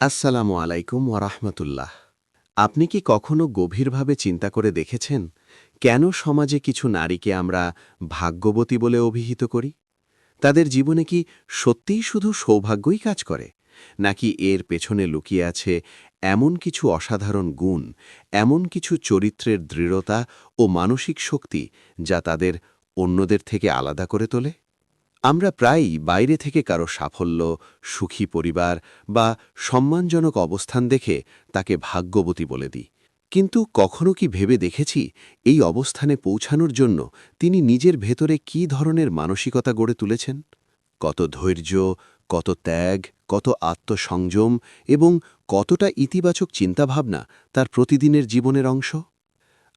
আসসালামু আলাইকুম ওরহমতুল্লাহ আপনি কি কখনো গভীরভাবে চিন্তা করে দেখেছেন কেন সমাজে কিছু নারীকে আমরা ভাগ্যবতী বলে অভিহিত করি? তাদের জীবনে কি সত্যিই শুধু সৌভাগ্যই কাজ করে? নাকি এর পেছনে লুকিয়ে আছে এমন কিছু অসাধারণ গুণ, এমন কিছু চরিত্রের দৃঢ়তা ও মানসিক শক্তি যা তাদের অন্যদের থেকে আলাদা করে তোলে? আমরা প্রায়ই বাইরে থেকে কারও সাফল্য, সুখী পরিবার বা সম্মানজনক অবস্থান দেখে তাকে ভাগ্যবতী বলে দিই। কিন্তু কখনো কি ভেবে দেখেছি এই অবস্থানে পৌঁছানোর জন্য তিনি নিজের ভেতরে কি ধরনের মানসিকতা গড়ে তুলেছেন? কত ধৈর্য, কত ত্যাগ, কত আত্মসংযম এবং কতটা ইতিবাচক চিন্তাভাবনা তার প্রতিদিনের জীবনের অংশ?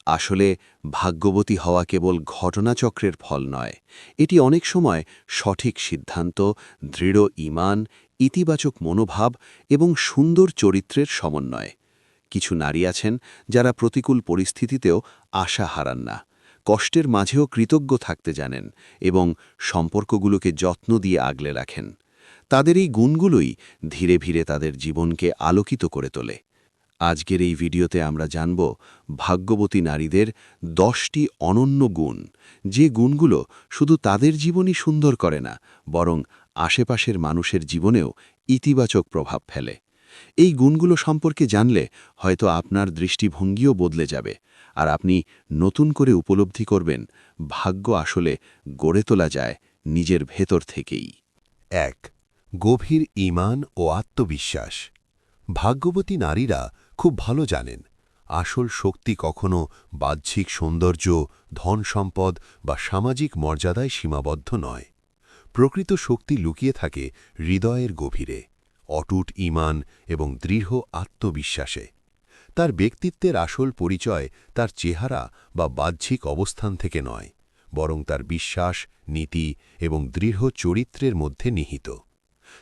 আসলে ভাগ্যবতী হওয়া কেবল ঘটনাচক্রের ফল নয়, এটি অনেক সময় সঠিক সিদ্ধান্ত, দৃঢ় ইমান, ইতিবাচক মনোভাব এবং সুন্দর চরিত্রের সমন্বয়। কিছু নারী আছেন যারা প্রতিকূল পরিস্থিতিতেও আশা হারান না, কষ্টের মাঝেও কৃতজ্ঞ থাকতে জানেন এবং সম্পর্কগুলোকে যত্ন দিয়ে আগলে রাখেন। তাদের এই গুণগুলোই ধীরে ধীরে তাদের জীবনকে আলোকিত করে তোলে। আজকের এই ভিডিওতে আমরা জানব ভাগ্যবতী নারীদের দশটি অনন্য গুণ। যে গুণগুলো শুধু তাদের জীবনই সুন্দর করে না, বরং আশেপাশের মানুষের জীবনেও ইতিবাচক প্রভাব ফেলে। এই গুণগুলো সম্পর্কে জানলে হয়তো আপনার দৃষ্টিভঙ্গিও বদলে যাবে, আর আপনি নতুন করে উপলব্ধি করবেন ভাগ্য আসলে গড়ে তোলা যায় নিজের ভেতর থেকেই। এক, গভীর ঈমান ও আত্মবিশ্বাস। ভাগ্যবতী নারীরা খুব ভালো জানেন, আসল শক্তি কখনো বাহ্যিক সৌন্দর্য, ধন সম্পদ বা সামাজিক মর্যাদায় সীমাবদ্ধ নয়। প্রকৃত শক্তি লুকিয়ে থাকে হৃদয়ের গভীরে, অটুট ঈমান এবং দৃঢ় আত্মবিশ্বাসে। তার ব্যক্তিত্বের আসল পরিচয় তার চেহারা বা বাহ্যিক অবস্থান থেকে নয়, বরং তার বিশ্বাস, নীতি এবং দৃঢ় চরিত্রের মধ্যে নিহিত।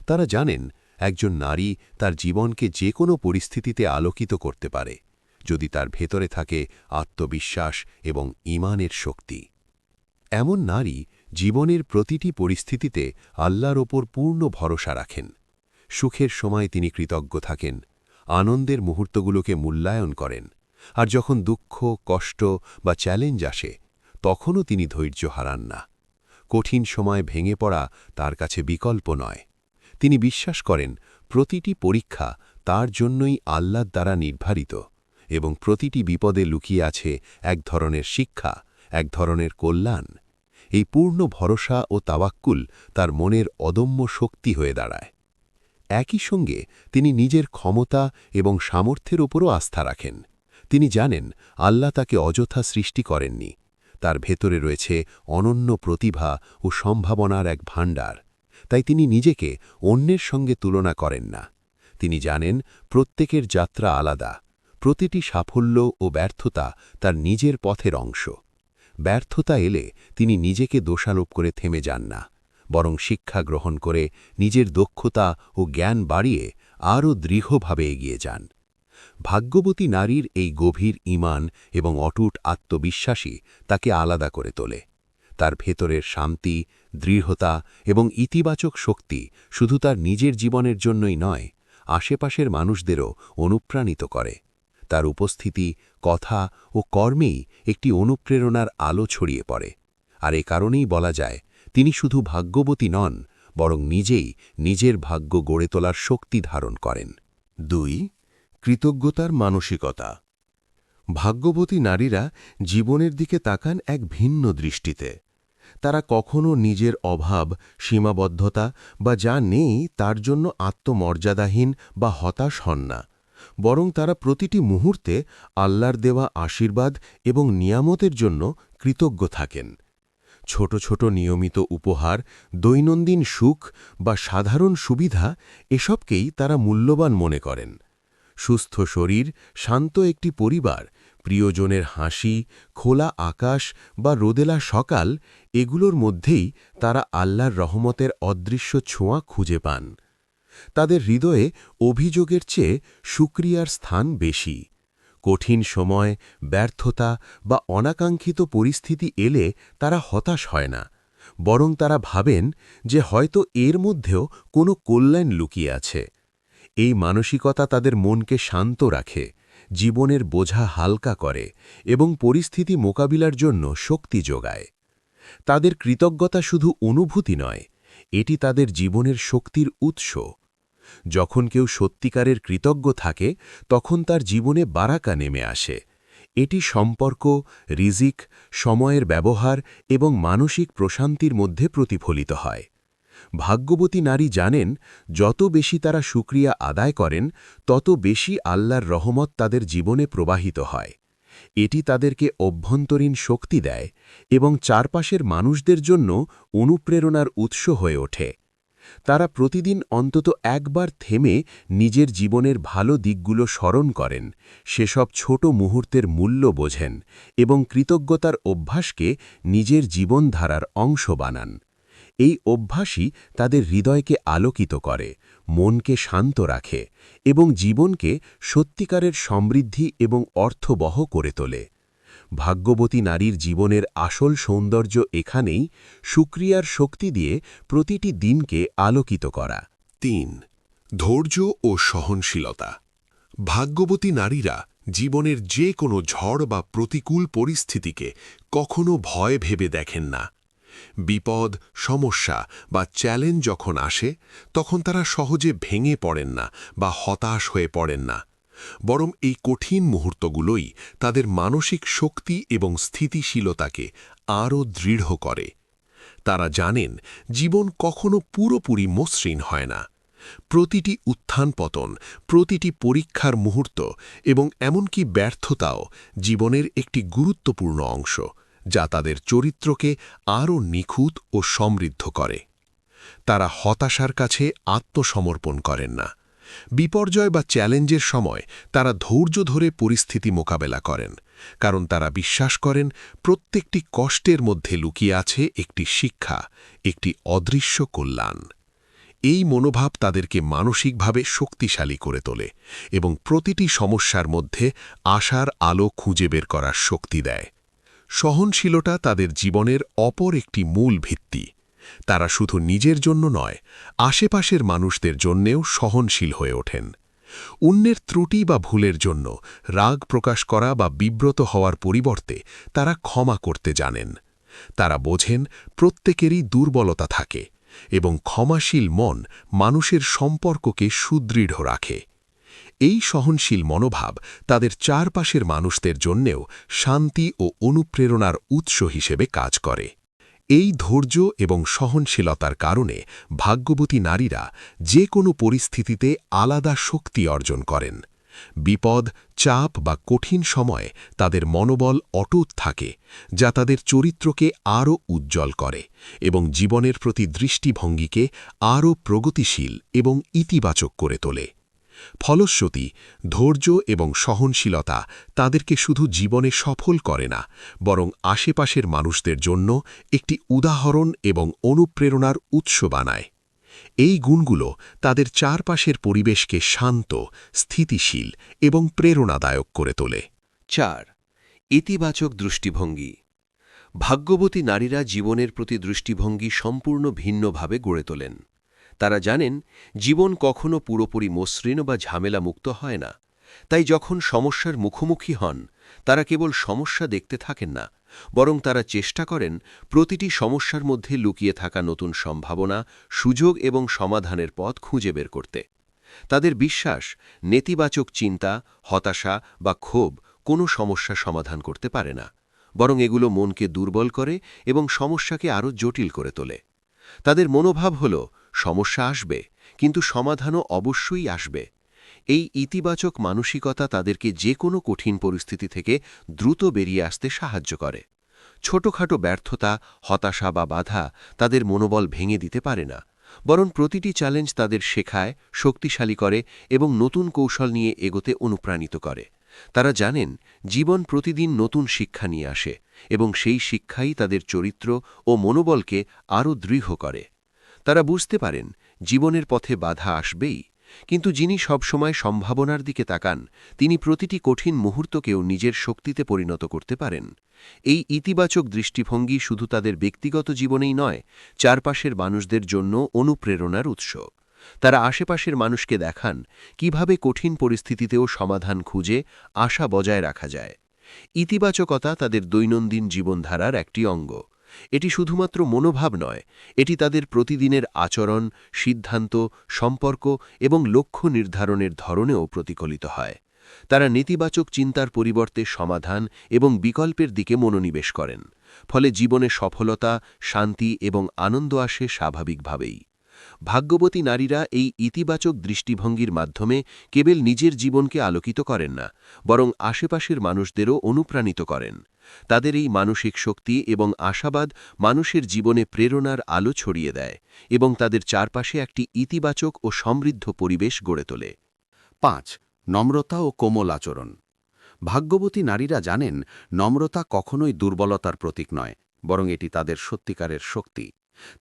তারা জানেন একজন নারী তার জীবনকে যে কোনো পরিস্থিতিতে আলোকিত করতে পারে, যদি তার ভেতরে থাকে আত্মবিশ্বাস এবং ইমানের শক্তি। এমন নারী জীবনের প্রতিটি পরিস্থিতিতে আল্লাহর ওপর পূর্ণ ভরসা রাখেন। সুখের সময় তিনি কৃতজ্ঞ থাকেন, আনন্দের মুহূর্তগুলোকে মূল্যায়ন করেন, আর যখন দুঃখ, কষ্ট বা চ্যালেঞ্জ আসে, তখনও তিনি ধৈর্য হারান না। কঠিন সময় ভেঙে পড়া তার কাছে বিকল্প নয়। তিনি বিশ্বাস করেন, প্রতিটি পরীক্ষা তার জন্যই আল্লাহর দ্বারা নির্ধারিত এবং প্রতিটি বিপদে লুকিয়ে আছে এক ধরনের শিক্ষা, এক ধরনের কল্যাণ। এই পূর্ণ ভরসা ও তাওয়াক্কুল তার মনের অদম্য শক্তি হয়ে দাঁড়ায়। একই সঙ্গে তিনি নিজের ক্ষমতা এবং সামর্থ্যের ওপরও আস্থা রাখেন। তিনি জানেন, আল্লাহ তাকে অযথা সৃষ্টি করেননি। তার ভেতরে রয়েছে অনন্য প্রতিভা ও সম্ভাবনার এক ভাণ্ডার। তাই তিনি নিজেকে অন্যের সঙ্গে তুলনা করেন না। তিনি জানেন প্রত্যেকের যাত্রা আলাদা, প্রতিটি সাফল্য ও ব্যর্থতা তার নিজের পথের অংশ। ব্যর্থতা এলে তিনি নিজেকে দোষারোপ করে থেমে যান না, বরং শিক্ষা গ্রহণ করে নিজের দক্ষতা ও জ্ঞান বাড়িয়ে আরও দৃঢ়ভাবে এগিয়ে যান। ভাগ্যবতী নারীর এই গভীর ইমান এবং অটুট আত্মবিশ্বাসী তাকে আলাদা করে তোলে। তার ভেতরের শান্তি, দৃঢ়তা এবং ইতিবাচক শক্তি শুধু তার নিজের জীবনের জন্যই নয়, আশেপাশের মানুষদেরও অনুপ্রাণিত করে। তার উপস্থিতি, কথা ও কর্মেই একটি অনুপ্রেরণার আলো ছড়িয়ে পড়ে। আর এ কারণেই বলা যায়, তিনি শুধু ভাগ্যবতী নন, বরং নিজেই নিজের ভাগ্য গড়ে তোলার শক্তি ধারণ করেন। দুই, কৃতজ্ঞতার মানসিকতা। ভাগ্যবতী নারীরা জীবনের দিকে তাকান এক ভিন্ন দৃষ্টিতে। তারা কখনো নিজের অভাব, সীমাবদ্ধতা বা যা নেই তার জন্য আত্মমর্যাদাহীন বা হতাশ হন না। বরং তারা প্রতিটি মুহূর্তে আল্লাহর দেওয়া আশীর্বাদ এবং নিয়ামতের জন্য কৃতজ্ঞ থাকেন। ছোট ছোট নিয়মিত উপহার, দৈনন্দিন সুখ বা সাধারণ সুবিধা এসবকেই তারা মূল্যবান মনে করেন। সুস্থ শরীর, শান্ত একটি পরিবার প্রিয়জনের হাসি, খোলা আকাশ বা রোদেলা সকাল, এগুলোর মধ্যেই তারা আল্লাহর রহমতের অদৃশ্য ছোঁয়া খুঁজে পান। তাদের হৃদয়ে অভিযোগের চেয়ে সুক্রিয়ার স্থান বেশি। কঠিন সময়, ব্যর্থতা বা অনাকাঙ্ক্ষিত পরিস্থিতি এলে তারা হতাশ হয় না, বরং তারা ভাবেন যে হয়তো এর মধ্যেও কোনো কল্যাণ লুকিয়ে আছে। এই মানসিকতা তাদের মনকে শান্ত রাখে। জীবনের বোঝা হালকা করে এবং পরিস্থিতি মোকাবিলার জন্য শক্তি যোগায়। তাদের কৃতজ্ঞতা শুধু অনুভূতি নয়, এটি তাদের জীবনের শক্তির উৎস। যখন কেউ সত্যিকারের কৃতজ্ঞ থাকে, তখন তার জীবনে বারাকা নেমে আসে। এটি সম্পর্ক, রিজিক, সময়ের ব্যবহার এবং মানসিক প্রশান্তির মধ্যে প্রতিফলিত হয়। ভাগ্যবতী নারী জানেন, যত বেশি তারা সুক্রিয়া আদায় করেন, তত বেশি আল্লাহর রহমত তাদের জীবনে প্রবাহিত হয়। এটি তাদেরকে অভ্যন্তরীণ শক্তি দেয় এবং চারপাশের মানুষদের জন্য অনুপ্রেরণার উৎস হয়ে ওঠে। তারা প্রতিদিন অন্তত একবার থেমে নিজের জীবনের ভালো দিকগুলো স্মরণ করেন, সেসব ছোট মুহূর্তের মূল্য বোঝেন এবং কৃতজ্ঞতার অভ্যাসকে নিজের জীবনধারার অংশ বানান। এই অভ্যাসই তাদের হৃদয়কে আলোকিত করে, মনকে শান্ত রাখে এবং জীবনকে সত্যিকারের সমৃদ্ধি এবং অর্থবহ করে তোলে। ভাগ্যবতী নারীর জীবনের আসল সৌন্দর্য এখানেই সুক্রিয়ার শক্তি দিয়ে প্রতিটি দিনকে আলোকিত করা। তিন, ধৈর্য ও সহনশীলতা। ভাগ্যবতী নারীরা জীবনের যে কোনো ঝড় বা প্রতিকূল পরিস্থিতিকে কখনো ভয় ভেবে দেখেন না। বিপদ, সমস্যা বা চ্যালেঞ্জ যখন আসে, তখন তারা সহজে ভেঙে পড়েন না বা হতাশ হয়ে পড়েন না। বরং এই কঠিন মুহূর্তগুলোই তাদের মানসিক শক্তি এবং স্থিতিশীলতাকে আরও দৃঢ় করে। তারা জানেন, জীবন কখনো পুরোপুরি মসৃণ হয় না। প্রতিটি উত্থান পতন, প্রতিটি পরীক্ষার মুহূর্ত এবং এমনকি ব্যর্থতাও জীবনের একটি গুরুত্বপূর্ণ অংশ। যা তাদের চরিত্রকে আরও নিখুঁত ও সমৃদ্ধ করে। তারা হতাশার কাছে আত্মসমর্পণ করেন না। বিপর্যয় বা চ্যালেঞ্জের সময় তারা ধৈর্য ধরে পরিস্থিতি মোকাবেলা করেন, কারণ তারা বিশ্বাস করেন প্রত্যেকটি কষ্টের মধ্যে লুকিয়ে আছে একটি শিক্ষা, একটি অদৃশ্য কল্যাণ। এই মনোভাব তাদেরকে মানসিকভাবে শক্তিশালী করে তোলে এবং প্রতিটি সমস্যার মধ্যে আশার আলো খুঁজে বের করার শক্তি দেয়। সহনশীলতা তাদের জীবনের অপর একটি মূল ভিত্তি। তারা শুধু নিজের জন্য নয়, আশেপাশের মানুষদের জন্যেও সহনশীল হয়ে ওঠেন। অন্যের ত্রুটি বা ভুলের জন্য রাগ প্রকাশ করা বা বিব্রত হওয়ার পরিবর্তে তারা ক্ষমা করতে জানেন। তারা বোঝেন, প্রত্যেকেরই দুর্বলতা থাকে এবং ক্ষমাশীল মন মানুষের সম্পর্ককে সুদৃঢ় রাখে। এই সহনশীল মনোভাব তাদের চারপাশের মানুষদের জন্যেও শান্তি ও অনুপ্রেরণার উৎস হিসেবে কাজ করে। এই ধৈর্য এবং সহনশীলতার কারণে ভাগ্যবতী নারীরা যে কোনো পরিস্থিতিতে আলাদা শক্তি অর্জন করেন। বিপদ, চাপ বা কঠিন সময়ে তাদের মনোবল অটুট থাকে, যা তাদের চরিত্রকে আরও উজ্জ্বল করে এবং জীবনের প্রতি দৃষ্টিভঙ্গিকে আরও প্রগতিশীল এবং ইতিবাচক করে তোলে। ফলশ্রুতি, ধৈর্য এবং সহনশীলতা তাদেরকে শুধু জীবনে সফল করে না, বরং আশেপাশের মানুষদের জন্য একটি উদাহরণ এবং অনুপ্রেরণার উৎস বানায়। এই গুণগুলো তাদের চারপাশের পরিবেশকে শান্ত, স্থিতিশীল এবং প্রেরণাদায়ক করে তোলে। চার, ইতিবাচক দৃষ্টিভঙ্গি। ভাগ্যবতী নারীরা জীবনের প্রতি দৃষ্টিভঙ্গি সম্পূর্ণ ভিন্নভাবে গড়ে তোলেন। তারা জানেন, জীবন কখনো পুরোপুরি মসৃণ বা ঝামেলা মুক্ত হয় না। তাই যখন সমস্যার মুখোমুখি হন, তারা কেবল সমস্যা দেখতে থাকেন না, বরং তারা চেষ্টা করেন প্রতিটি সমস্যার মধ্যে লুকিয়ে থাকা নতুন সম্ভাবনা, সুযোগ এবং সমাধানের পথ খুঁজে বের করতে। তাদের বিশ্বাস, নেতিবাচক চিন্তা, হতাশা বা ক্ষোভ কোনো সমস্যা সমাধান করতে পারে না, বরং এগুলো মনকে দুর্বল করে এবং সমস্যাকে আরও জটিল করে তোলে। তাদের মনোভাব হল সমস্যা আসবে, কিন্তু সমাধানও অবশ্যই আসবে। এই ইতিবাচক মানসিকতা তাদেরকে যে কোনো কঠিন পরিস্থিতি থেকে দ্রুত বেরিয়ে আসতে সাহায্য করে। ছোটখাটো ব্যর্থতা, হতাশা বা বাধা তাদের মনোবল ভেঙে দিতে পারে না, বরং প্রতিটি চ্যালেঞ্জ তাদের শেখায়, শক্তিশালী করে এবং নতুন কৌশল নিয়ে এগোতে অনুপ্রাণিত করে। তারা জানেন, জীবন প্রতিদিন নতুন শিক্ষা নিয়ে আসে এবং সেই শিক্ষাই তাদের চরিত্র ও মনোবলকে আরও দৃঢ় করে। তারা বুঝতে পারেন, জীবনের পথে বাধা আসবেই, কিন্তু যিনি সবসময় সম্ভাবনার দিকে তাকান, তিনি প্রতিটি কঠিন মুহূর্তকেও নিজের শক্তিতে পরিণত করতে পারেন। এই ইতিবাচক দৃষ্টিভঙ্গি শুধু তাদের ব্যক্তিগত জীবনেই নয়, চারপাশের মানুষদের জন্য অনুপ্রেরণার উৎস। তারা আশেপাশের মানুষকে দেখান, কীভাবে কঠিন পরিস্থিতিতেও সমাধান খুঁজে আশা বজায় রাখা যায়। ইতিবাচকতা তাদের দৈনন্দিন জীবনধারার একটি অঙ্গ। এটি শুধুমাত্র মনোভাব নয়, এটি তাদের প্রতিদিনের আচরণ, সিদ্ধান্ত, সম্পর্ক এবং লক্ষ্য নির্ধারণের ধরনেও প্রতিফলিত হয়। তারা নেতিবাচক চিন্তার পরিবর্তে সমাধান এবং বিকল্পের দিকে মনোনিবেশ করেন, ফলে জীবনে সফলতা, শান্তি এবং আনন্দ আসে স্বাভাবিকভাবেই। ভাগ্যবতী নারীরা এই ইতিবাচক দৃষ্টিভঙ্গির মাধ্যমে কেবল নিজের জীবনকে আলোকিত করেন না, বরং আশেপাশের মানুষদেরও অনুপ্রাণিত করেন। তাদের এই মানসিক শক্তি এবং আশাবাদ মানুষের জীবনে প্রেরণার আলো ছড়িয়ে দেয় এবং তাদের চারপাশে একটি ইতিবাচক ও সমৃদ্ধ পরিবেশ গড়ে তোলে। পাঁচ, নম্রতা ও কোমল আচরণ। ভাগ্যবতী নারীরা জানেন, নম্রতা কখনোই দুর্বলতার প্রতীক নয়, বরং এটি তাদের সত্যিকারের শক্তি।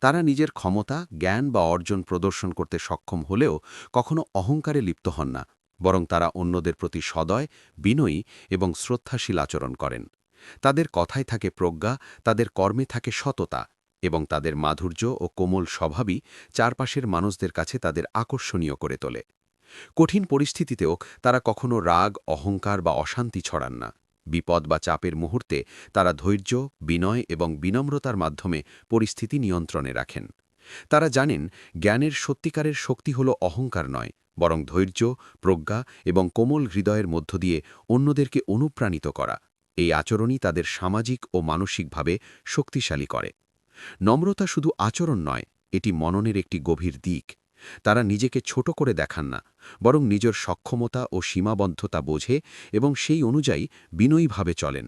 তারা নিজের ক্ষমতা, জ্ঞান বা অর্জন প্রদর্শন করতে সক্ষম হলেও কখনো অহংকারে লিপ্ত হন না, বরং তারা অন্যদের প্রতি সদয়, বিনয়ী এবং শ্রদ্ধাশীল আচরণ করেন। তাদের কথায় থাকে প্রজ্ঞা, তাদের কর্মে থাকে সততা এবং তাদের মাধুর্য ও কোমল স্বভাবই চারপাশের মানুষদের কাছে তাদের আকর্ষণীয় করে তোলে। কঠিন পরিস্থিতিতেও তারা কখনো রাগ, অহংকার বা অশান্তি ছড়ান না। বিপদ বা চাপের মুহূর্তে তারা ধৈর্য, বিনয় এবং বিনম্রতার মাধ্যমে পরিস্থিতি নিয়ন্ত্রণে রাখেন। তারা জানেন জ্ঞানের সত্যিকারের শক্তি হল অহংকার নয়, বরং ধৈর্য, প্রজ্ঞা এবং কোমল হৃদয়ের মধ্য দিয়ে অন্যদেরকে অনুপ্রাণিত করা। এই আচরণই তাদের সামাজিক ও মানসিকভাবে শক্তিশালী করে। নম্রতা শুধু আচরণ নয়, এটি মননের একটি গভীর দিক। তারা নিজেকে ছোট করে দেখান না, বরং নিজের সক্ষমতা ও সীমাবদ্ধতা বোঝে এবং সেই অনুযায়ী বিনয়ীভাবে চলেন।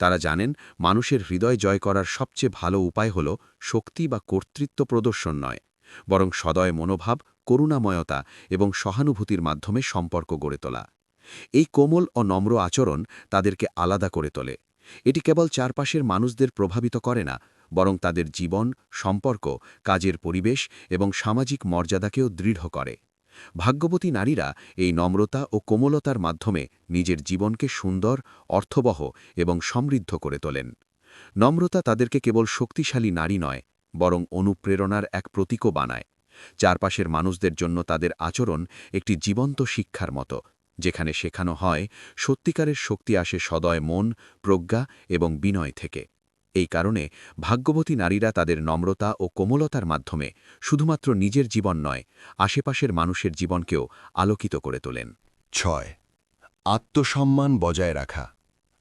তারা জানেন, মানুষের হৃদয় জয় করার সবচেয়ে ভালো উপায় হল শক্তি বা কর্তৃত্ব প্রদর্শন নয়, বরং সদয় মনোভাব, করুণাময়তা এবং সহানুভূতির মাধ্যমে সম্পর্ক গড়ে তোলা। এই কোমল ও নম্র আচরণ তাদেরকে আলাদা করে তোলে। এটি কেবল চারপাশের মানুষদের প্রভাবিত করে না বরং তাদের জীবন, সম্পর্ক, কাজের পরিবেশ এবং সামাজিক মর্যাদাকেও দৃঢ় করে। ভাগ্যবতী নারীরা এই নম্রতা ও কোমলতার মাধ্যমে নিজের জীবনকে সুন্দর, অর্থবহ এবং সমৃদ্ধ করে তোলেন। নম্রতা তাদেরকে কেবল শক্তিশালী নারী নয়, বরং অনুপ্রেরণার এক প্রতীকও বানায়। চারপাশের মানুষদের জন্য তাদের আচরণ একটি জীবন্ত শিক্ষার মতো, যেখানে শেখানো হয়, সত্যিকারের শক্তি আসে সদয় মন, প্রজ্ঞা এবং বিনয় থেকে। এই কারণে ভাগ্যবতী নারীরা তাদের নম্রতা ও কোমলতার মাধ্যমে শুধুমাত্র নিজের জীবন নয়, আশেপাশের মানুষের জীবনকেও আলোকিত করে তোলেন। ছয়, আত্মসম্মান বজায় রাখা।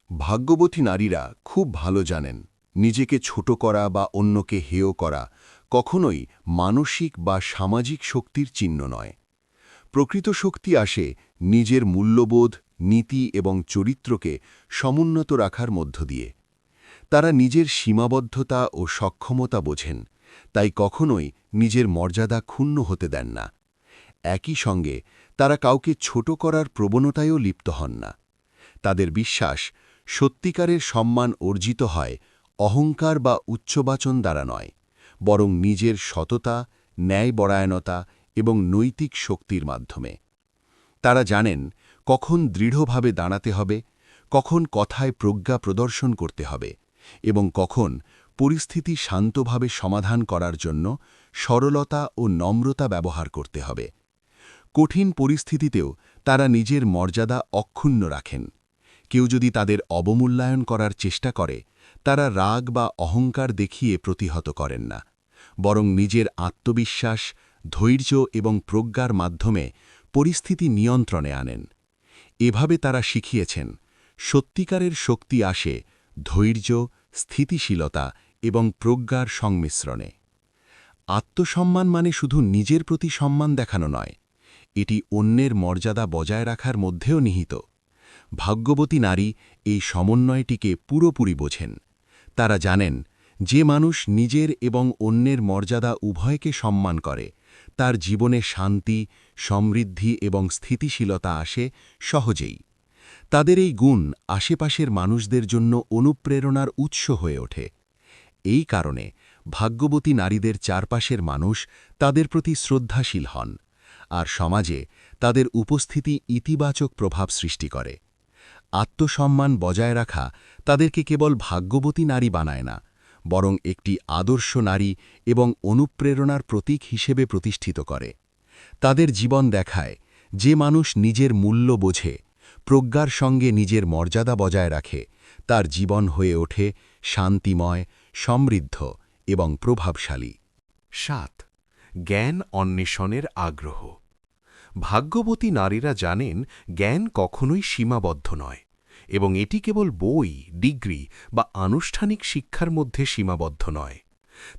ভাগ্যবতী নারীরা খুব ভালো জানেন, নিজেকে ছোট করা বা অন্যকে হেয় করা কখনোই মানসিক বা সামাজিক শক্তির চিহ্ন নয়। প্রকৃত শক্তি আসে নিজের মূল্যবোধ, নীতি এবং চরিত্রকে সমুন্নত রাখার মধ্য দিয়ে। তারা নিজের সীমাবদ্ধতা ও সক্ষমতা বোঝেন, তাই কখনোই নিজের মর্যাদা ক্ষুণ্ণ হতে দেন না। একই সঙ্গে, তারা কাউকে ছোট করার প্রবণতায়ও লিপ্ত হন না। তাদের বিশ্বাস সত্যিকারের সম্মান অর্জিত হয় অহংকার বা উচ্চবাচন দ্বারা নয়, বরং নিজের সততা ন্যায়বরায়ণতা এবং নৈতিক শক্তির মাধ্যমে। তারা জানেন কখন দৃঢ়ভাবে দাঁড়াতে হবে, কখন কথায় প্রজ্ঞা প্রদর্শন করতে হবে এবং কখন পরিস্থিতি শান্তভাবে সমাধান করার জন্য সরলতা ও নম্রতা ব্যবহার করতে হবে। কঠিন পরিস্থিতিতেও তারা নিজের মর্যাদা অক্ষুণ্ণ রাখেন। কেউ যদি তাদের অবমূল্যায়ন করার চেষ্টা করে, তারা রাগ বা অহংকার দেখিয়ে প্রতিহত করেন না। বরং নিজের আত্মবিশ্বাস, ধৈর্য এবং প্রজ্ঞার মাধ্যমে পরিস্থিতি নিয়ন্ত্রণে আনেন। এভাবে তারা শিখিয়েছেন, সত্যিকারের শক্তি আসে ধৈর্য, স্থিতিশীলতা এবং প্রজ্ঞার সংমিশ্রণে। আত্মসম্মান মানে শুধু নিজের প্রতি সম্মান দেখানো নয়, এটি অন্যের মর্যাদা বজায় রাখার মধ্যেও নিহিত। ভাগ্যবতী নারী এই সমন্বয়টিকে পুরোপুরি বোঝেন। তারা জানেন, যে মানুষ নিজের এবং অন্যের মর্যাদা উভয়কে সম্মান করে, তার জীবনে শান্তি, সমৃদ্ধি এবং স্থিতিশীলতা আসে সহজেই। তাদের এই গুণ আশেপাশের মানুষদের জন্য অনুপ্রেরণার উৎস হয়ে ওঠে। এই কারণে ভাগ্যবতী নারীদের চারপাশের মানুষ তাদের প্রতি শ্রদ্ধাশীল হন আর সমাজে তাদের উপস্থিতি ইতিবাচক প্রভাব সৃষ্টি করে। আত্মসম্মান বজায় রাখা তাদেরকে কেবল ভাগ্যবতী নারী বানায় না, বরং একটি আদর্শ নারী এবং অনুপ্রেরণার প্রতীক হিসেবে প্রতিষ্ঠিত করে। তাদের জীবন দেখায় যে মানুষ নিজের মূল্য বোঝে প্রজ্ঞার সঙ্গে নিজের মর্যাদা বজায় রাখে, তার জীবন হয়ে ওঠে শান্তিময়, সমৃদ্ধ এবং প্রভাবশালী। সাত, জ্ঞান অন্বেষণের আগ্রহ। ভাগ্যবতী নারীরা জানেন জ্ঞান কখনোই সীমাবদ্ধ নয় এবং এটি কেবল বই, ডিগ্রি বা আনুষ্ঠানিক শিক্ষার মধ্যে সীমাবদ্ধ নয়।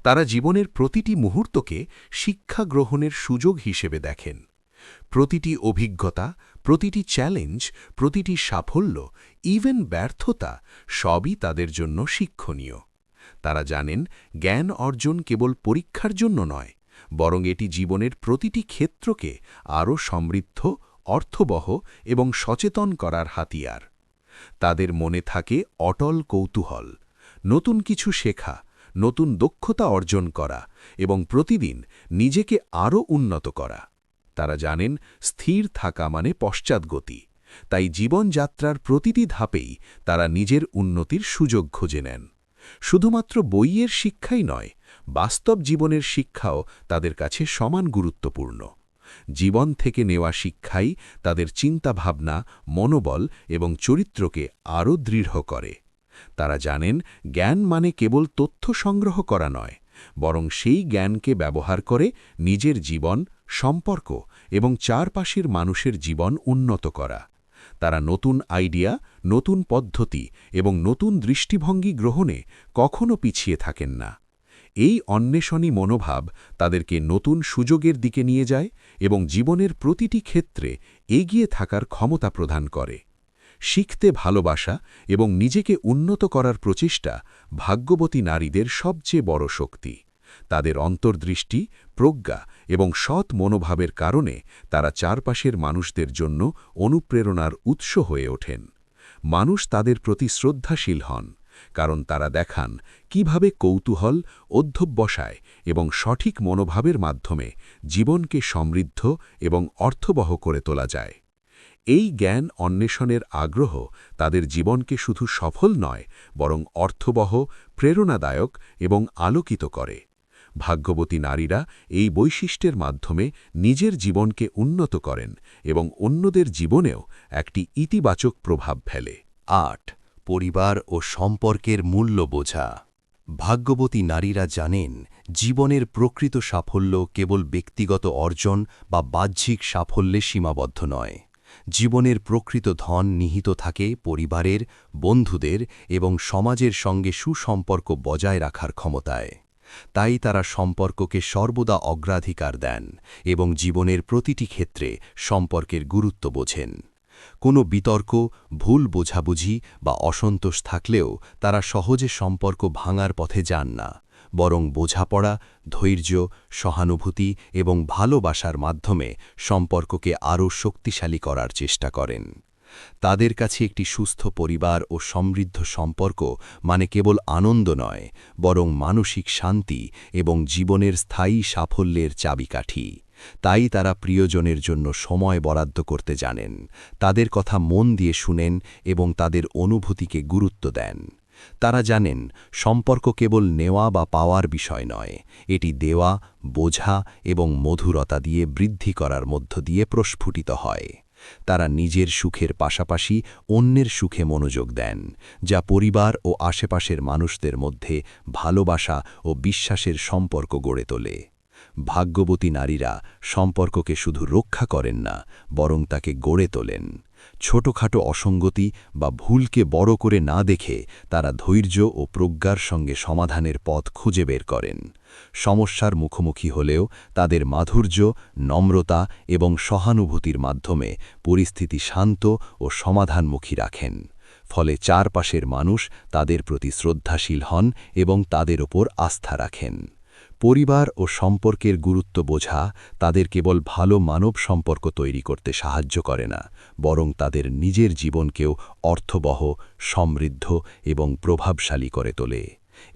তারা জীবনের প্রতিটি মুহূর্তকে শিক্ষা গ্রহণের সুযোগ হিসেবে দেখেন। প্রতিটি অভিজ্ঞতা, প্রতিটি চ্যালেঞ্জ প্রতিটি সাফল্য ইভেন ব্যর্থতা সবই তাদের জন্য শিক্ষণীয়। তারা জানেন জ্ঞান অর্জন কেবল পরীক্ষার জন্য নয়, বরং এটি জীবনের প্রতিটি ক্ষেত্রকে আরও সমৃদ্ধ, অর্থবহ এবং সচেতন করার হাতিয়ার। তাদের মনে থাকে অটল কৌতূহল, নতুন কিছু শেখা, নতুন দক্ষতা অর্জন করা এবং প্রতিদিন নিজেকে আরও উন্নত করা। তারা জানেন স্থির থাকা মানে পশ্চাৎগতি তাই জীবনযাত্রার প্রতিটি ধাপেই তারা নিজের উন্নতির সুযোগ খুঁজে নেন। শুধুমাত্র বইয়ের শিক্ষাই নয়, বাস্তব জীবনের শিক্ষাও তাদের কাছে সমান গুরুত্বপূর্ণ। জীবন থেকে নেওয়া শিক্ষাই তাদের চিন্তাভাবনা, মনোবল এবং চরিত্রকে আরও দৃঢ় করে। তারা জানেন জ্ঞান মানে কেবল তথ্য সংগ্রহ করা নয়, বরং সেই জ্ঞানকে ব্যবহার করে নিজের জীবন সম্পর্ক এবং চারপাশের মানুষের জীবন উন্নত করা। তারা নতুন আইডিয়া, নতুন পদ্ধতি এবং নতুন দৃষ্টিভঙ্গি গ্রহণে কখনো পিছিয়ে থাকেন না। এই অন্বেষণী মনোভাব তাদেরকে নতুন সুযোগের দিকে নিয়ে যায় এবং জীবনের প্রতিটি ক্ষেত্রে এগিয়ে থাকার ক্ষমতা প্রদান করে। শিখতে ভালোবাসা এবং নিজেকে উন্নত করার প্রচেষ্টা ভাগ্যবতী নারীদের সবচেয়ে বড় শক্তি। তাদের অন্তর্দৃষ্টি, প্রজ্ঞা এবং সৎ মনোভাবের কারণে তারা চারপাশের মানুষদের জন্য অনুপ্রেরণার উৎস হয়ে ওঠেন। মানুষ তাদের প্রতি শ্রদ্ধাশীল হন, কারণ তারা দেখান কীভাবে কৌতূহল, অধ্যবসায় এবং সঠিক মনোভাবের মাধ্যমে জীবনকে সমৃদ্ধ এবং অর্থবহ করে তোলা যায়। এই জ্ঞান অন্বেষণের আগ্রহ তাদের জীবনকে শুধু সফল নয়, বরং অর্থবহ, প্রেরণাদায়ক এবং আলোকিত করে। ভাগ্যবতী নারীরা এই বৈশিষ্ট্যের মাধ্যমে নিজের জীবনকে উন্নত করেন এবং অন্যদের জীবনেও একটি ইতিবাচক প্রভাব ফেলে। আট, পরিবার ও সম্পর্কের মূল্য বোঝা। ভাগ্যবতী নারীরা জানেন, জীবনের প্রকৃত সাফল্য কেবল ব্যক্তিগত অর্জন বা বাহ্যিক সাফল্যে সীমাবদ্ধ নয়। জীবনের প্রকৃত ধন নিহিত থাকে পরিবারের, বন্ধুদের এবং সমাজের সঙ্গে সুসম্পর্ক বজায় রাখার ক্ষমতায়। তাই তারা সম্পর্ককে সর্বদা অগ্রাধিকার দেন এবং জীবনের প্রতিটি ক্ষেত্রে সম্পর্কের গুরুত্ব বোঝেন। কোনো বিতর্ক, ভুল বোঝাবুঝি বা অসন্তোষ থাকলেও তারা সহজে সম্পর্ক ভাঙার পথে যান না, বরং বোঝাপড়া, ধৈর্য, সহানুভূতি এবং ভালোবাসার মাধ্যমে সম্পর্ককে আরও শক্তিশালী করার চেষ্টা করেন। তাদের কাছে একটি সুস্থ পরিবার ও সমৃদ্ধ সম্পর্ক মানে কেবল আনন্দ নয়, বরং মানসিক শান্তি এবং জীবনের স্থায়ী সাফল্যের চাবিকাঠি। তাই তারা প্রিয়জনের জন্য সময় বরাদ্দ করতে জানেন, তাদের কথা মন দিয়ে শুনেন এবং তাদের অনুভূতিকে গুরুত্ব দেন। তারা জানেন, সম্পর্ক কেবল নেওয়া বা পাওয়ার বিষয় নয়, এটি দেওয়া, বোঝা এবং মধুরতা দিয়ে বৃদ্ধি করার মধ্য দিয়ে প্রস্ফুটিত হয়। তারা নিজের সুখের পাশাপাশি অন্যের সুখে মনোযোগ দেন, যা পরিবার ও আশেপাশের মানুষদের মধ্যে ভালোবাসা ও বিশ্বাসের সম্পর্ক গড়ে তোলে। ভাগ্যবতী নারীরা সম্পর্ককে শুধু রক্ষা করেন না, বরং তাকে গড়ে তোলেন। ছোটখাটো অসঙ্গতি বা ভুলকে বড় করে না দেখে তারা ধৈর্য ও প্রজ্ঞার সঙ্গে সমাধানের পথ খুঁজে বের করেন। সমস্যার মুখোমুখি হলেও তাদের মাধুর্য, নম্রতা এবং সহানুভূতির মাধ্যমে পরিস্থিতি শান্ত ও সমাধানমুখী রাখেন। ফলে চারপাশের মানুষ তাদের প্রতি শ্রদ্ধাশীল হন এবং তাদের ওপর আস্থা রাখেন। পরিবার ও সম্পর্কের গুরুত্ব বোঝা তাদের কেবল ভালো মানব সম্পর্ক তৈরি করতে সাহায্য করে না, বরং তাদের নিজের জীবনকেও অর্থবহ, সমৃদ্ধ এবং প্রভাবশালী করে তোলে।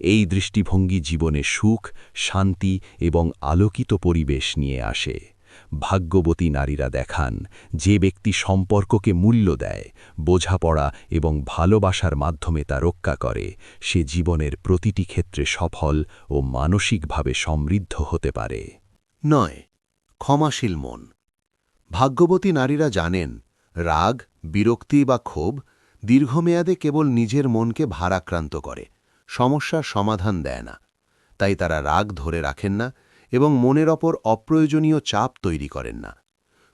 এই দৃষ্টিভঙ্গি জীবনে সুখ, শান্তি এবং আলোকিত পরিবেশ নিয়ে আসে। ভাগ্যবতী নারীরা দেখান, যে ব্যক্তি সম্পর্ককে মূল্য দেয়, বোঝাপড়া এবং ভালোবাসার মাধ্যমে তা রক্ষা করে, সে জীবনের প্রতিটি ক্ষেত্রে সফল ও মানসিকভাবে সমৃদ্ধ হতে পারে। নয়, ক্ষমাশীল মন। ভাগ্যবতী নারীরা জানেন, রাগ, বিরক্তি বা ক্ষোভ দীর্ঘমেয়াদে কেবল নিজের মনকে ভারাক্রান্ত করে, সমস্যার সমাধান দেয় না। তাই তারা রাগ ধরে রাখেন না এবং মনের ওপর অপ্রয়োজনীয় চাপ তৈরি করেন না।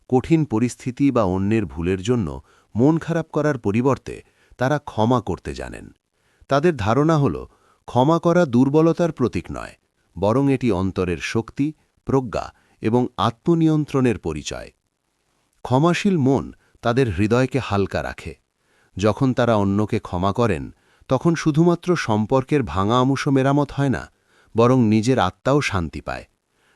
কঠিন পরিস্থিতি বা অন্যের ভুলের জন্য মন খারাপ করার পরিবর্তে তারা ক্ষমা করতে জানেন। তাদের ধারণা হল, ক্ষমা করা দুর্বলতার প্রতীক নয়, বরং এটি অন্তরের শক্তি, প্রজ্ঞা এবং আত্মনিয়ন্ত্রণের পরিচয়। ক্ষমাশীল মন তাদের হৃদয়কে হালকা রাখে। যখন তারা অন্যকে ক্ষমা করেন, তখন শুধুমাত্র সম্পর্কের ভাঙা অংশ মেরামত হয় না, বরং নিজের আত্মাও শান্তি পায়।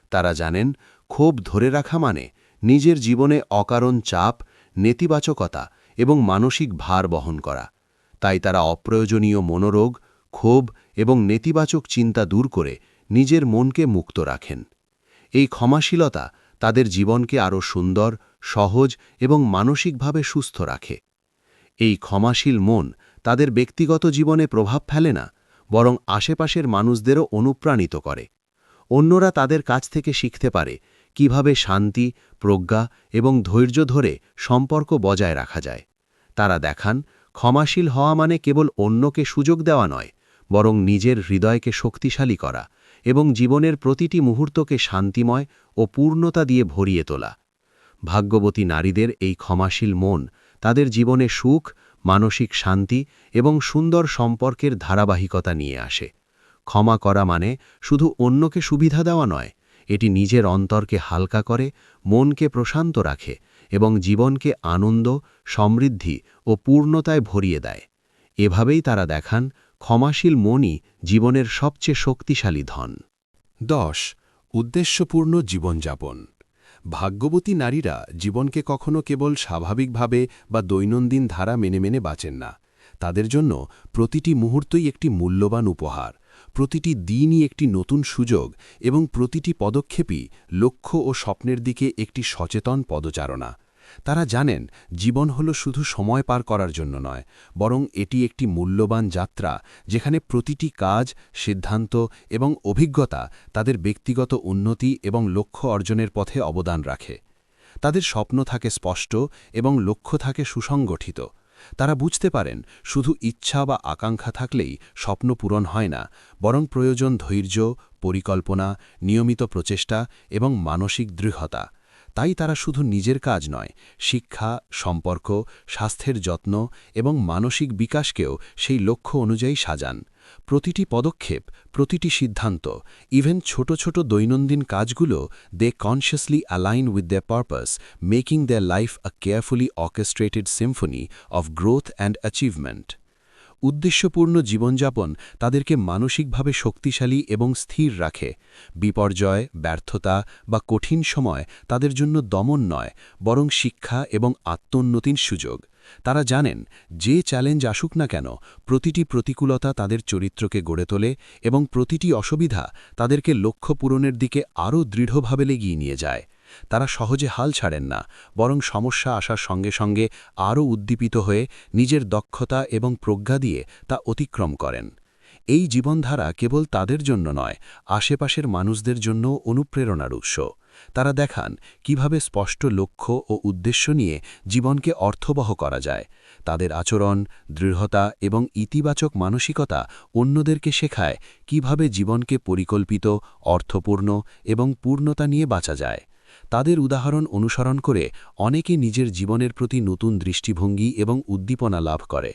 তারা জানেন, ক্ষোভ ধরে রাখা মানে নিজের জীবনে অকারণ চাপ, নেতিবাচকতা এবং মানসিক ভার বহন করা। তাই তারা অপ্রয়োজনীয় মনোরোগ, ক্ষোভ এবং নেতিবাচক চিন্তা দূর করে নিজের মনকে মুক্ত রাখেন। এই ক্ষমাশীলতা তাদের জীবনকে আরও সুন্দর, সহজ এবং মানসিকভাবে সুস্থ রাখে। এই ক্ষমাশীল মন তাদের ব্যক্তিগত জীবনে প্রভাব ফেলে না, বরং আশেপাশের মানুষদেরও অনুপ্রাণিত করে। অন্যরা তাদের কাছ থেকে শিখতে পারে কীভাবে শান্তি, প্রজ্ঞা এবং ধৈর্য ধরে সম্পর্ক বজায় রাখা যায়। তারা দেখান, ক্ষমাশীল হওয়া মানে কেবল অন্যকে সুযোগ দেওয়া নয়, বরং নিজের হৃদয়কে শক্তিশালী করা এবং জীবনের প্রতিটি মুহূর্তকে শান্তিময় ও পূর্ণতা দিয়ে ভরিয়ে তোলা। ভাগ্যবতী নারীদের এই ক্ষমাশীল মন তাদের জীবনে সুখ, মানসিক শান্তি এবং সুন্দর সম্পর্কের ধারাবাহিকতা নিয়ে আসে। ক্ষমা করা মানে শুধু অন্যকে সুবিধা দেওয়া নয়, এটি নিজের অন্তরকে হালকা করে, মনকে প্রশান্ত রাখে এবং জীবনকে আনন্দ, সমৃদ্ধি ও পূর্ণতায় ভরিয়ে দেয়। এভাবেই তারা দেখান ক্ষমাশীল মনই জীবনের সবচেয়ে শক্তিশালী ধন। দশ, উদ্দেশ্যপূর্ণ জীবনযাপন। ভাগ্যবতী নারীরা জীবনকে কখনো কেবল স্বাভাবিকভাবে বা দৈনন্দিন ধারা মেনে মেনে বাঁচেন না। তাদের জন্য প্রতিটি মুহূর্তই একটি মূল্যবান উপহার। প্রতিটি দিনই একটি নতুন সুযোগ এবং প্রতিটি পদক্ষেপই লক্ষ্য ও স্বপ্নের দিকে একটি সচেতন পদচারণা। তারা জানেন, জীবন হল শুধু সময় পার করার জন্য নয়, বরং এটি একটি মূল্যবান যাত্রা যেখানে প্রতিটি কাজ, সিদ্ধান্ত এবং অভিজ্ঞতা তাদের ব্যক্তিগত উন্নতি এবং লক্ষ্য অর্জনের পথে অবদান রাখে। তাদের স্বপ্ন থাকে স্পষ্ট এবং লক্ষ্য থাকে সুসংগঠিত। তারা বুঝতে পারেন, শুধু ইচ্ছা বা আকাঙ্ক্ষা থাকলেই স্বপ্ন পূরণ হয় না, বরং প্রয়োজন ধৈর্য, পরিকল্পনা, নিয়মিত প্রচেষ্টা এবং মানসিক দৃঢ়তা। তাই তারা শুধু নিজের কাজ নয়, শিক্ষা, সম্পর্ক, স্বাস্থ্যের যত্ন এবং মানসিক বিকাশকেও সেই লক্ষ্য অনুযায়ী সাজান। প্রতিটি পদক্ষেপ, প্রতিটি সিদ্ধান্ত ইভেন ছোট ছোট দৈনন্দিন কাজগুলো they consciously align with the purpose making the life a carefully orchestrated symphony of growth and achievement উদ্দেশ্যপূর্ণ জীবনযাপন তাদেরকে মানসিকভাবে শক্তিশালী এবং স্থির রাখে। বিপর্যয়, ব্যর্থতা বা কঠিন সময় তাদের জন্য দমন নয়, বরং শিক্ষা এবং আত্মোন্নতির সুযোগ। তারা জানেন, যে চ্যালেঞ্জ আসুক না কেন, প্রতিটি প্রতিকূলতা তাদের চরিত্রকে গড়ে তোলে এবং প্রতিটি অসুবিধা তাদেরকে লক্ষ্য পূরণের দিকে আরও দৃঢ়ভাবে লেগিয়ে নিয়ে যায়। তারা সহজে হাল ছাড়েন না, বরং সমস্যা আসার সঙ্গে সঙ্গে আরও উদ্দীপিত হয়ে নিজের দক্ষতা এবং প্রজ্ঞা দিয়ে তা অতিক্রম করেন। এই জীবনধারা কেবল তাদের জন্য নয়, আশেপাশের মানুষদের জন্য অনুপ্রেরণার উৎস। তারা দেখান কীভাবে স্পষ্ট লক্ষ্য ও উদ্দেশ্য নিয়ে জীবনকে অর্থবহ করা যায়। তাদের আচরণ, দৃঢ়তা এবং ইতিবাচক মানসিকতা অন্যদেরকে শেখায় কীভাবে জীবনকে পরিকল্পিত, অর্থপূর্ণ এবং পূর্ণতা নিয়ে বাঁচা যায়। তাদের উদাহরণ অনুসরণ করে অনেকে নিজের জীবনের প্রতি নতুন দৃষ্টিভঙ্গি এবং উদ্দীপনা লাভ করে।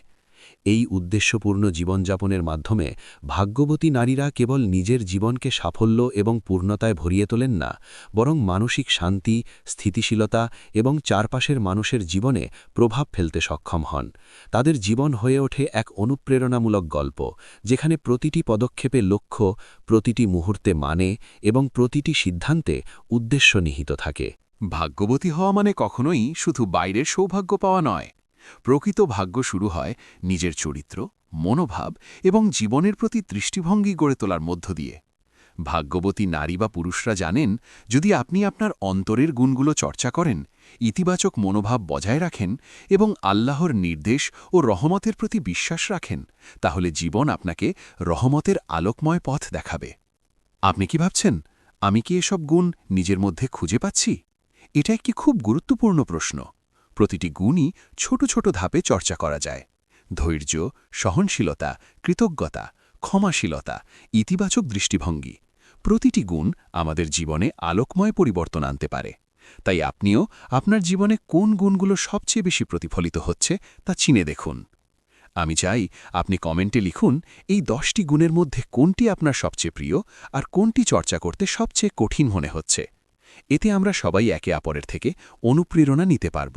এই উদ্দেশ্যপূর্ণ জীবনযাপনের মাধ্যমে ভাগ্যবতী নারীরা কেবল নিজের জীবনকে সাফল্য এবং পূর্ণতায় ভরিয়ে তোলেন না, বরং মানসিক শান্তি, স্থিতিশীলতা এবং চারপাশের মানুষের জীবনে প্রভাব ফেলতে সক্ষম হন। তাদের জীবন হয়ে ওঠে এক অনুপ্রেরণামূলক গল্প, যেখানে প্রতিটি পদক্ষেপে লক্ষ্য, প্রতিটি মুহূর্তে মানে এবং প্রতিটি সিদ্ধান্তে উদ্দেশ্য নিহিত থাকে। ভাগ্যবতী হওয়া মানে কখনোই শুধু বাইরের সৌভাগ্য পাওয়া নয় প্রকৃত ভাগ্য শুরু হয় নিজের চরিত্র, মনোভাব এবং জীবনের প্রতি দৃষ্টিভঙ্গি গড়ে তোলার মধ্য দিয়ে। ভাগ্যবতী নারী বা পুরুষরা জানেন, যদি আপনি আপনার অন্তরের গুণগুলো চর্চা করেন, ইতিবাচক মনোভাব বজায় রাখেন এবং আল্লাহর নির্দেশ ও রহমতের প্রতি বিশ্বাস রাখেন, তাহলে জীবন আপনাকে রহমতের আলোকময় পথ দেখাবে। আপনি কি ভাবছেন, আমি কি এসব গুণ নিজের মধ্যে খুঁজে পাচ্ছি? এটা একটি খুব গুরুত্বপূর্ণ প্রশ্ন। প্রতিটি গুণই ছোট ছোট ধাপে চর্চা করা যায়। ধৈর্য, সহনশীলতা, কৃতজ্ঞতা, ক্ষমাশীলতা, ইতিবাচক দৃষ্টিভঙ্গি প্রতিটি গুণ আমাদের জীবনে আলোকময় পরিবর্তন আনতে পারে। তাই আপনিও আপনার জীবনে কোন গুণগুলো সবচেয়ে বেশি প্রতিফলিত হচ্ছে তা চিনে দেখুন। আমি চাই আপনি কমেন্টে লিখুন এই দশটি গুণের মধ্যে কোনটি আপনার সবচেয়ে প্রিয় আর কোনটি চর্চা করতে সবচেয়ে কঠিন মনে হচ্ছে। এতে আমরা সবাই একে অপরের থেকে অনুপ্রেরণা নিতে পারব।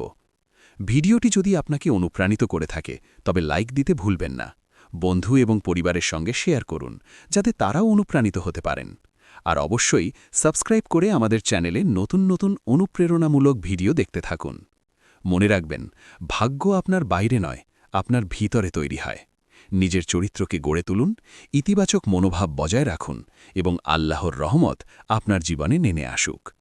ভিডিওটি যদি আপনাকে অনুপ্রাণিত করে থাকে, তবে লাইক দিতে ভুলবেন না। বন্ধু এবং পরিবারের সঙ্গে শেয়ার করুন, যাতে তারাও অনুপ্রাণিত হতে পারেন। আর অবশ্যই সাবস্ক্রাইব করে আমাদের চ্যানেলে নতুন নতুন অনুপ্রেরণামূলক ভিডিও দেখতে থাকুন। মনে রাখবেন, ভাগ্য আপনার বাইরে নয়, আপনার ভিতরে তৈরি হয়। নিজের চরিত্রকে গড়ে তুলুন, ইতিবাচক মনোভাব বজায় রাখুন এবং আল্লাহর রহমত আপনার জীবনে নেমে আসুক।